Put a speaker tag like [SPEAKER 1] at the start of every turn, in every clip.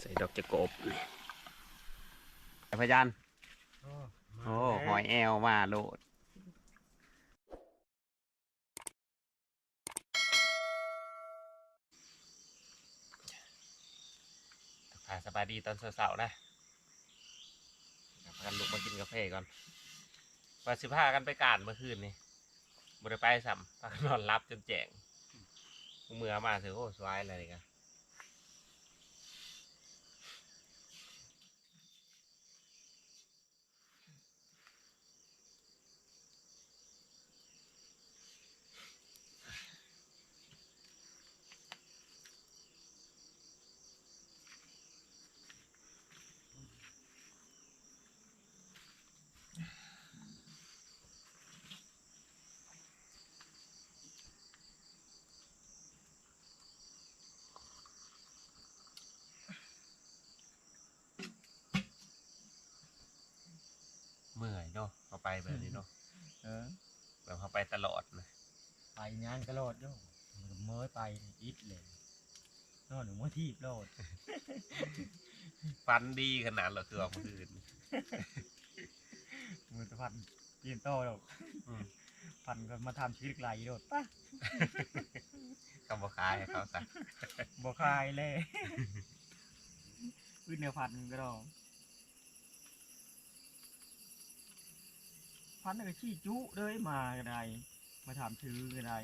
[SPEAKER 1] ใส่ดอกจะกบไอ้พยันโอ้หอยแอวมาโลดพาสบายดีตอนเสาร์นะพากันลุกมากินกาแฟก่อนว่าสิพากันไปการเมื่อคืนนี่บริไปสัมพากันนอนรับจนแจงเมื่อมาถือโอ้สวายอะไรกัน เมื่อยเนาะเขาไป แบบนี้เนาะ
[SPEAKER 2] เออ
[SPEAKER 1] แบบเขาไปตลอดนะ
[SPEAKER 2] ไปงานกระโดดโยมันเมื่อยไปอิดเลยนอนหนูเมื่อที่โลด
[SPEAKER 1] ฟันดีขนาดเหราคือเอามื่อคืน
[SPEAKER 2] มือตะพันยืนโตโลด
[SPEAKER 1] อืม
[SPEAKER 2] พันก็มาทำชีวิตไหลโลดป่ะ
[SPEAKER 1] คำว่าคายให้เขาซะ
[SPEAKER 2] บคายเลยขึ้นแนวพันก็ดอก พันน่ะก็ขี้จุเลยมาก็ได้มาถามชื่อก็ได้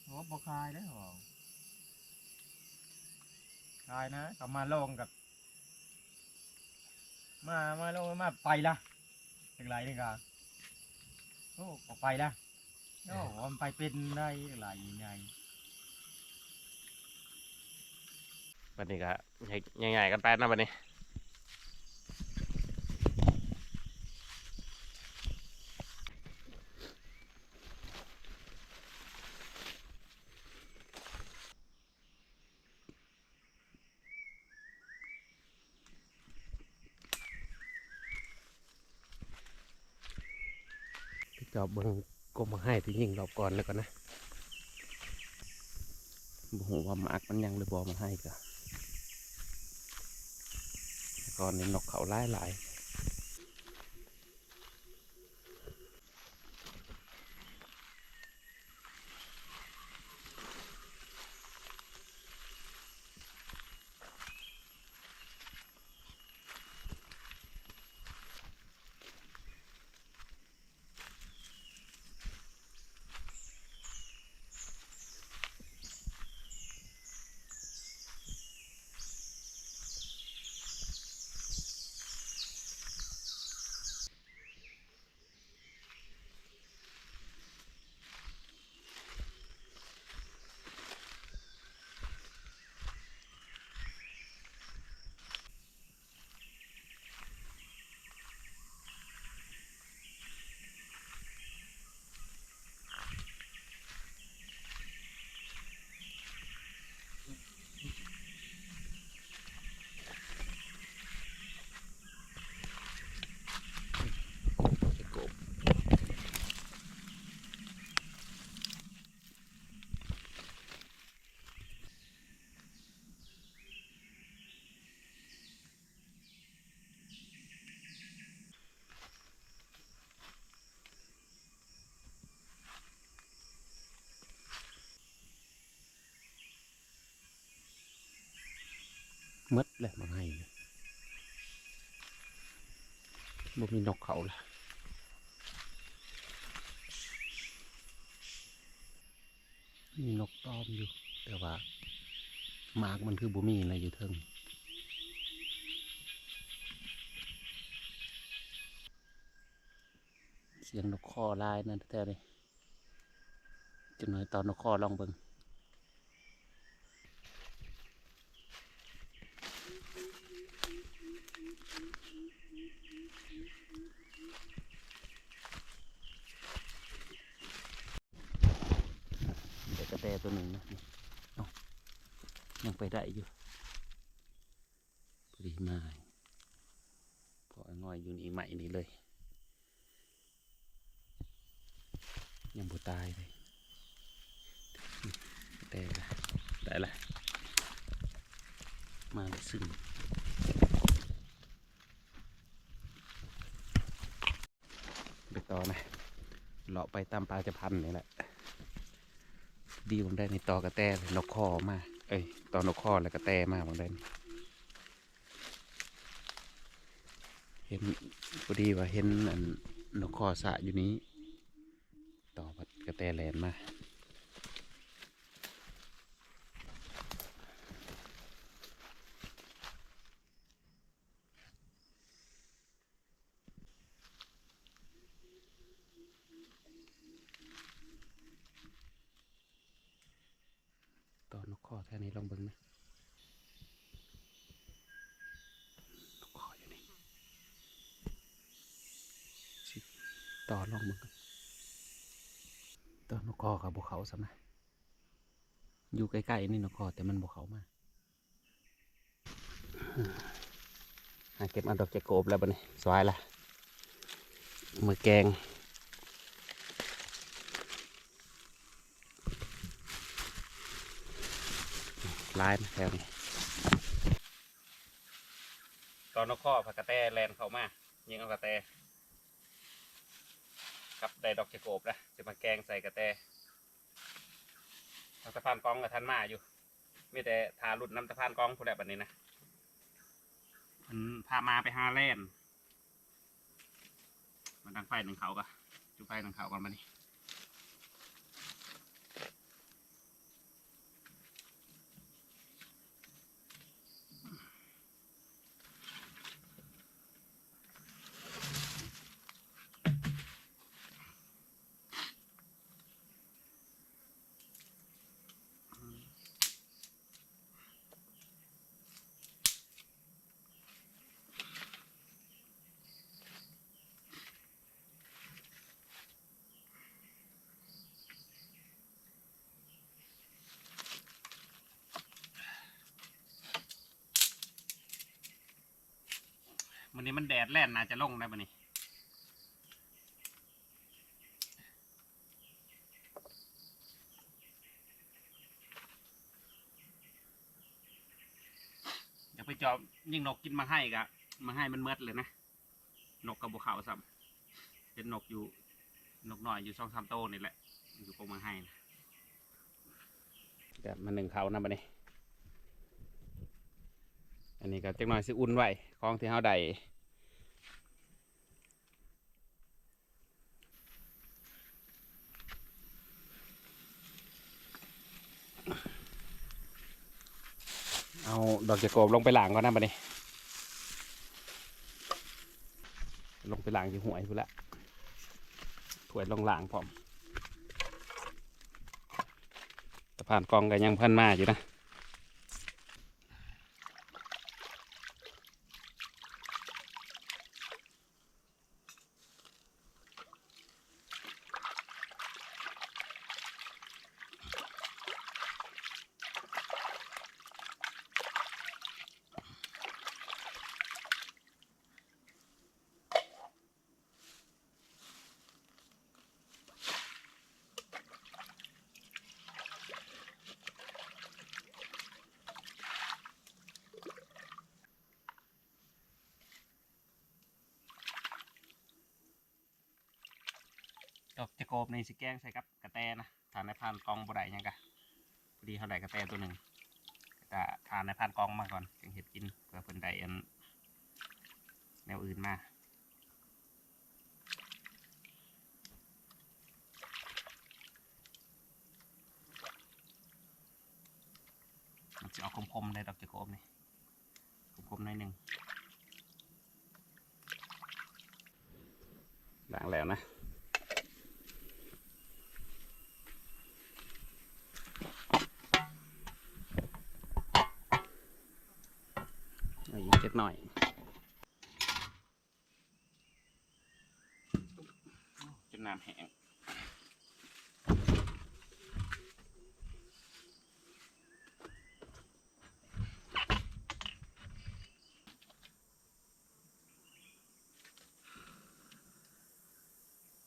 [SPEAKER 2] เพราะว่คายแล้หรอคายนะกลับมาลงกับ มามาลงมาไปละอย่างไรนี่กะโอ้ออกไปละโอ้มันไปเป็นได้หลายยังไง
[SPEAKER 1] วันนี้ก็ยังไงกันไปนะวันนี้ จอบเบิ้งกลมาให้ที่ยิงรอบก่อนแล้วก่อนนะบ่หูว่าหมากมันยังเลยบอมาให้กะก่อนนี้นกเขาไล่หลายลาย มดเลยมาให้บ่มีนกเขาละมีนกตอมอยู่ แต่ว่ามากมันคือบ่มีนะอยู่เทิงเสียงนกคอลายนั่นแท้เลยจะหน่อยตอนนกคอลองเบิ่ง ตัวหนึ่งนะยังไปได้อยู่ปริมาณพอง่อยอยู่นี่ใหม่นี่เลย ยังบ่ตายเลยแต่ละได้ละมาเลยซึ่งไปต่อนะเลาะไปตามปลาจะพันนี่แหละ ดีผมได้ในตอกระแตนกคอมา เอ้ยตอนนกคอแล้วกระแตมาผมได้เห็นพอดีว่าเห็นอันนกคอสะอยู่นี้ ต่อพัดกระแตแลนมา ต่อนกคอแท่นี้ลองเบิ้งนะนกคออยู่นี่สิ ต่อลองเบิ้งกันต่อนกคอกับบเขาสำนะอยู่ใกล้ๆนี่นกคอแต่มันบเขามาอืมหาเก็บอันดอกแจโกบแล้วบันี้สวายละมือแกงลายมาแล้วนี่
[SPEAKER 3] ตอนนกข้อผักกระแตแลนเขามายิงเอากระแต กับได้ดอกจะโกบนะจะมาแกงใส่กระแตทางสะพานกองกับท่านมาอยู่มีแต่ทารุดน้ำสะพานกองผู้ใดแบบนี้นะมันพามาไปหาแล่นมันดังไฟหนึ่งเขากะจุดไฟหนึ่งเขาก่อนมานี่ วันนี้มันแดดแล่นน่าจะลงได้ปะนี่อยาไปจอบยิ่งนกกินมาให้กะมาให้มันเมดเลยนะ นกกระบุเขาซ้ำเป็นนกอยู่นกหน่อยอยู่สองสามโตนี่แหละ อยู่กรงมาให้นะ
[SPEAKER 1] แบบมาหนึ่งเขานะบัดนี้ อันนี้ก็จักหน่อยสิอุ่นไว้ของที่เฮาได้ ดอกจะโกบลงไปหลางก่อนนะบัดนี้ ลงไปหลางอยู่หวยพูนละถวยลงหลางพร้อมสะพานกองกันยังพันมาอยู่นะ
[SPEAKER 3] กจะโกบในสิแกงใส่กับกระแตนะทานในพานกองบ่ได้หยังกะพอดีเขาได้กระแตตัวหนึ่งก็ทานในพานกองมาก่อนจึงเห็ดกินเพื่อเพิ่นได้อันแนวอื่นมาจะเอาคมๆในดอกจะโกบนี่คมๆหน่อยหนึ่ง
[SPEAKER 1] หลังแล้วนะ หน่อย
[SPEAKER 3] จนน้ำแห้ง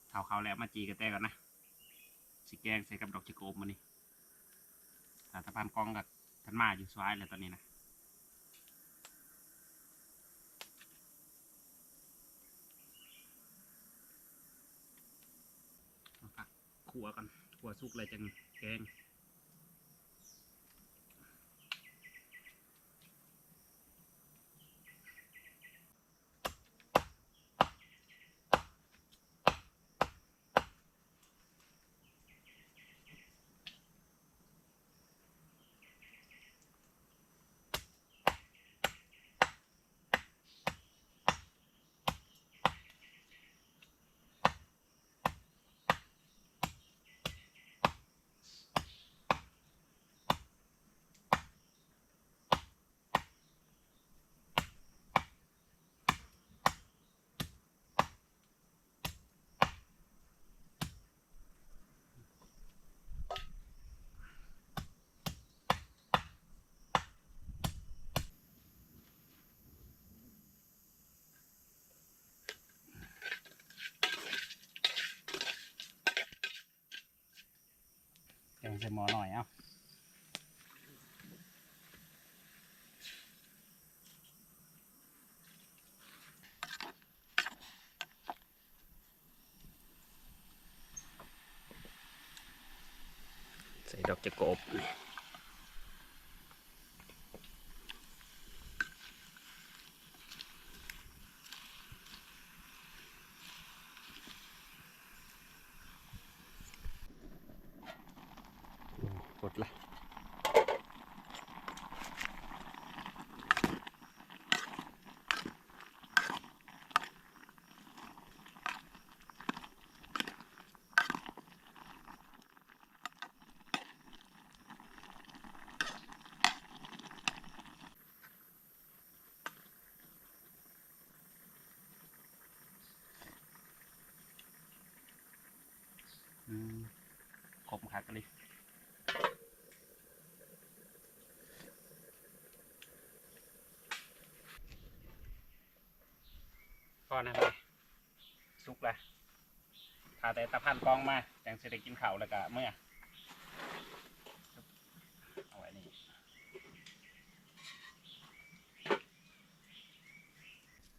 [SPEAKER 3] เขาเขาแล้วมาจีกระแตก่อนนะสิแกงใส่กับดอกจิโกมมานี่สาตะพานกองกับทันมาอยู่สวายเลยตอนนี้นะ
[SPEAKER 1] ขัวกันขัวสุกอะไรจังแกง ใส่หม้อหน่อยเอ้าใส่ดอกจะกบกดละ อืมขมคักเลยพอนะเลยสุกละถ้าแต่ตะพันกองมาจังเสิได้กินข้าวแล้วก็เมื่อเอาไว้นี่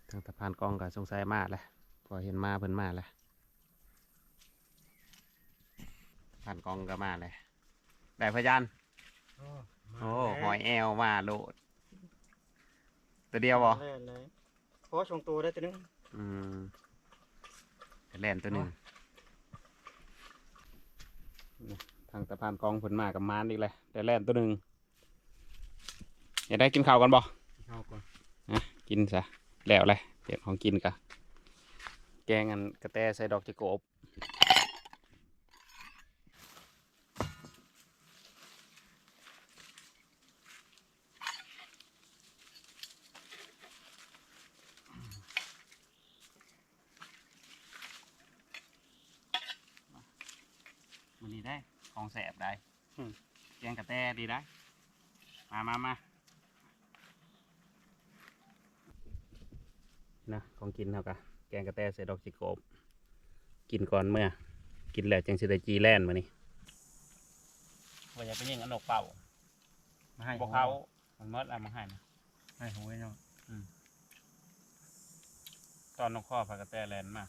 [SPEAKER 1] ทางตะพานกองก็สงสัยมากแหละพอเห็นมาเพิ่นมาแล้ว ตะพานกองก็มาเลยได้พยาน
[SPEAKER 2] โอ้
[SPEAKER 1] โอ้หอยแอวมาโลด ตัวเดียวบ่
[SPEAKER 2] แล่นเลยเพราะว่าชงตัวได้ตัวนึง
[SPEAKER 1] อืมแล่นตัวหนึ่งนี่ทางตะพานกองผลมากับมานอีกเลยแต่แล่นตัวหนึ่งอยากได้กินข้าวกันบ่
[SPEAKER 2] เอาก่อน
[SPEAKER 1] กินซะแล้วเลยเตรียมของกินกะแกงอันกระแตใส่ดอกจะโกบ ได้ของแสบได้แกงกระแตดีได้ มามามานะของกินเท่ากับแกงกระแตใส่ดอกจิโกบ กินก่อนเมื่อ กินแล้วจังสิได้จีแล่นมานี่ว่าจะไปยิงอนกเป่า
[SPEAKER 2] มาให้
[SPEAKER 1] บอกเขามันมดเอามาให้นะ
[SPEAKER 2] ให้หัวเนาะ
[SPEAKER 1] ตอนนกข้อพากระแตแลนมา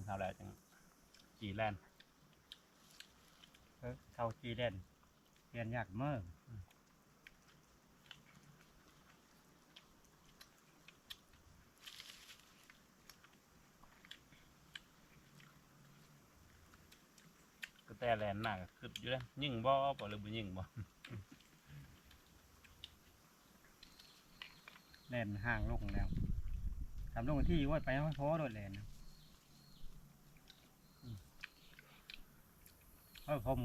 [SPEAKER 1] กินข้าวแล้วจังจีแลน
[SPEAKER 2] เออเข้าจีเด่นเรียนยากเมื่อ
[SPEAKER 1] กระแต่แลนมากคืออยู่แล้วยิงบ่บ่หรือบ่ยิงบ่
[SPEAKER 2] เล่นห่างลงแล้วทำลงที่ว่าไปห้พอโดดแลนนะอืม เออผม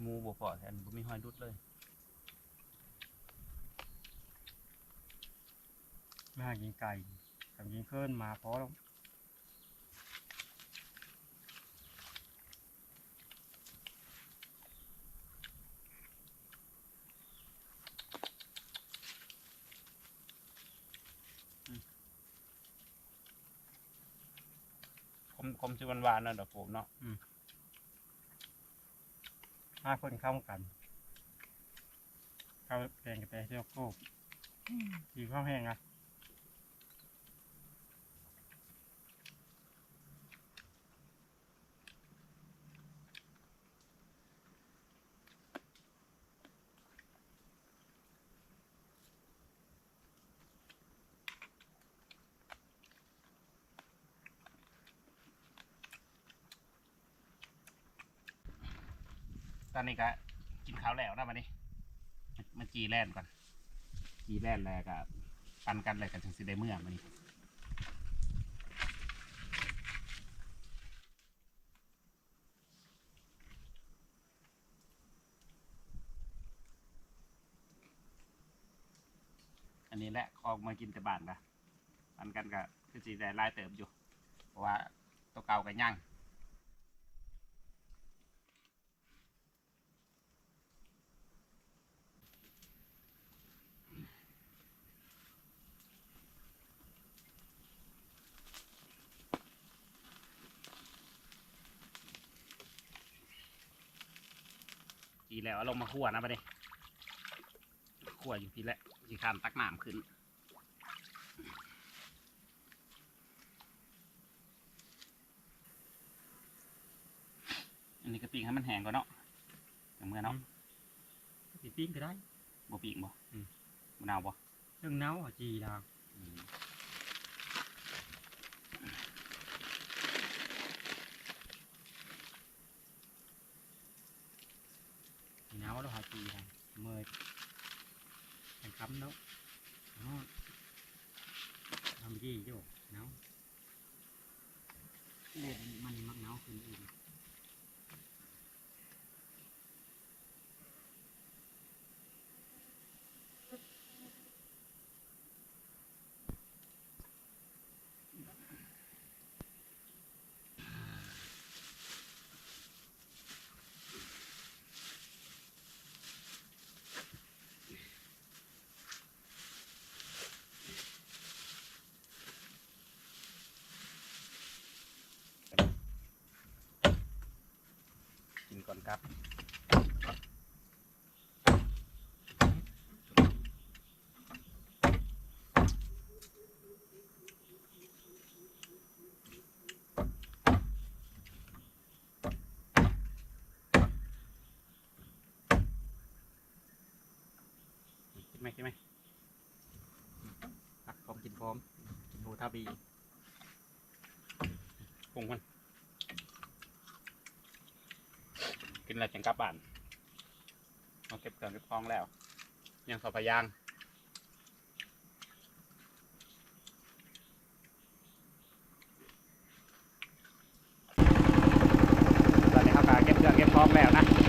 [SPEAKER 1] หมูบ่พอแทนบ่มีห้อยดุดเลย
[SPEAKER 2] มาหากินไก่ทำกินเคลื่อนมาพอแล้ว
[SPEAKER 1] มคมสิหวานๆเนาะดอกโกบเนาะ
[SPEAKER 2] ห้าคนเข้ากันเข้าแกงกระแตเที่ยวโคกกินข้าวแห้งอะ
[SPEAKER 1] อนนี้ก็กินข้าวแล้วนะมาดิมามาจีแล่นก่อน จีแล่นแล้วก็ปันกันเลยกันถึงสิได้เมื่อมานี่อันนี้แหละออกมากินแต่บ้านนะปันกันก็คือสีได้ไล่เติมอยู่ เพราะว่าตัวเก่ากันย่าง ทีแล้วเอาลงมาคั่วนะไปดิคั่วอยู่ทีแหละทีขานตักน้ำขึ้นอันนี้ก็ปิ้งให้มันแห้งก่อนเนาะอย่างเมื่อเนาะ
[SPEAKER 2] สิปิ้งก็ได้
[SPEAKER 1] บ่ปิ้งบ่
[SPEAKER 2] อืม
[SPEAKER 1] มะนาวบ่
[SPEAKER 2] เรื่องเน่าอะจีดาว
[SPEAKER 1] อืม
[SPEAKER 2] เน่าแล้วหาจีดาวเมื่อยแข่งคำเนาะอ๋อ ทำจีอยู่เน่าเล่นมันมักเน่าขึ้นอีก
[SPEAKER 1] กินก่อน ครับไหมกินไหม
[SPEAKER 2] ผักพร้อมกินพร้อมกินหมูทาบี
[SPEAKER 1] ปรุงมัน กินอะไรจังกลับบ้านเราเก็บเครื่องเก็บของแล้ว ยังสอบพยางตอนนี้เขาก็เก็บเครื่องเก็บของแล้วนะ